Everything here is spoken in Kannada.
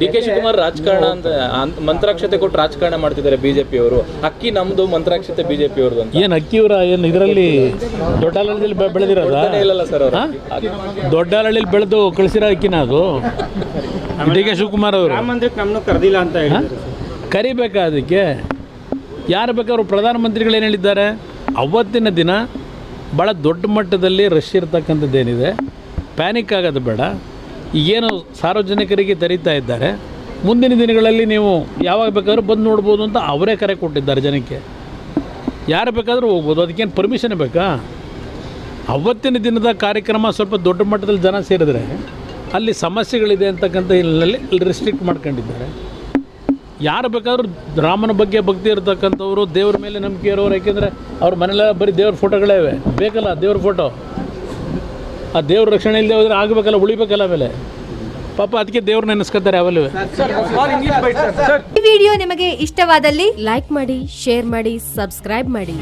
ಡಿ ಕೆ ಶಿವಕುಮಾರ್ ರಾಜಕಾರಣ ಅಂತ ಮಂತ್ರಾಕ್ಷತೆ ಕೊಟ್ಟು ರಾಜಕಾರಣ ಮಾಡ್ತಿದ್ದಾರೆ ಬಿಜೆಪಿ ಅವರು. ಅಕ್ಕಿ ನಮ್ದು ಮಂತ್ರಾಕ್ಷತೆ ಬಿಜೆಪಿ ಅವ್ರದ್ದು ಅಂತ. ಏನು ಅಕ್ಕಿಯವರ ಏನು ಇದರಲ್ಲಿ ದೊಡ್ಡ ಬೆಳೆದಿರೋದ ಇಲ್ಲಲ್ಲ ಸರ್ ಅವರು. ದೊಡ್ಡಾಲಹಳ್ಳಿಲಿ ಬೆಳೆದು ಕಳಿಸಿರೋ ಅಕ್ಕಿನ ಅದು? ಡಿ ಕೆ ಶಿವಕುಮಾರ್ ಅವರು. ರಾಮ ಮಂದಿರಕ್ಕೆ ನಮ್ಮನ್ನು ಕರೆದಿಲ್ಲ ಅಂತ ಹೇಳಿದ್ರು. ಕರಿಬೇಕಾ ಅದಕ್ಕೆ? ಯಾರು ಬೇಕಾದ್ರು ಪ್ರಧಾನಮಂತ್ರಿಗಳು ಏನು ಹೇಳಿದ್ದಾರೆ? ಅವತ್ತಿನ ದಿನ ಭಾಳ ದೊಡ್ಡ ಮಟ್ಟದಲ್ಲಿ ರಶ್ ಇರ್ತಕ್ಕಂಥದ್ದೇನಿದೆ? ಪ್ಯಾನಿಕ್ ಆಗೋದು ಬೇಡ. ಈಗೇನು ಸಾರ್ವಜನಿಕರಿಗೆ ತೆರೀತಾ ಇದ್ದಾರೆ, ಮುಂದಿನ ದಿನಗಳಲ್ಲಿ ನೀವು ಯಾವಾಗ ಬೇಕಾದರೂ ಬಂದು ನೋಡ್ಬೋದು ಅಂತ ಅವರೇ ಕರೆ ಕೊಟ್ಟಿದ್ದಾರೆ ಜನಕ್ಕೆ. ಯಾರು ಬೇಕಾದರೂ ಹೋಗ್ಬೋದು, ಅದಕ್ಕೇನು ಪರ್ಮಿಷನ್ ಬೇಕಾ? ಅವತ್ತಿನ ದಿನದ ಕಾರ್ಯಕ್ರಮ ಸ್ವಲ್ಪ ದೊಡ್ಡ ಮಟ್ಟದಲ್ಲಿ ಜನ ಸೇರಿದ್ರೆ ಅಲ್ಲಿ ಸಮಸ್ಯೆಗಳಿದೆ ಅಂತಕ್ಕಂಥ ಹಿನ್ನೆಲೆಯಲ್ಲಿ ರಿಸ್ಟ್ರಿಕ್ಟ್ ಮಾಡ್ಕೊಂಡಿದ್ದಾರೆ. ಯಾರು ಬೇಕಾದರೂ ರಾಮನ ಬಗ್ಗೆ ಭಕ್ತಿ ಇರತಕ್ಕಂಥವ್ರು ದೇವ್ರ ಮೇಲೆ ನಂಬಿಕೆ ಇರೋರು, ಯಾಕೆಂದರೆ ಅವ್ರ ಮನೆಯಲ್ಲೇ ಬರೀ ದೇವ್ರ ಫೋಟೋಗಳೇ ಇವೆ. ಬೇಕಲ್ಲ ದೇವ್ರ ಫೋಟೋ ಆ ದೇವ್ರ ರಕ್ಷಣೆ ಇಲ್ಲದೆ ಹೋದ್ರೆ ಆಗಬೇಕಲ್ಲ ಉಳಿಬೇಕಲ್ಲ ಆಮೇಲೆ ಪಾಪ ಅದಕ್ಕೆ ದೇವ್ರು ನೆನೆಸ್ಕೊತಾರೆ ಅವೆಲ್ಲೂ ಈ ವಿಡಿಯೋ ನಿಮಗೆ ಇಷ್ಟವಾದಲ್ಲಿ ಲೈಕ್ ಮಾಡಿ ಶೇರ್ ಮಾಡಿ ಸಬ್ಸ್ಕ್ರೈಬ್ ಮಾಡಿ.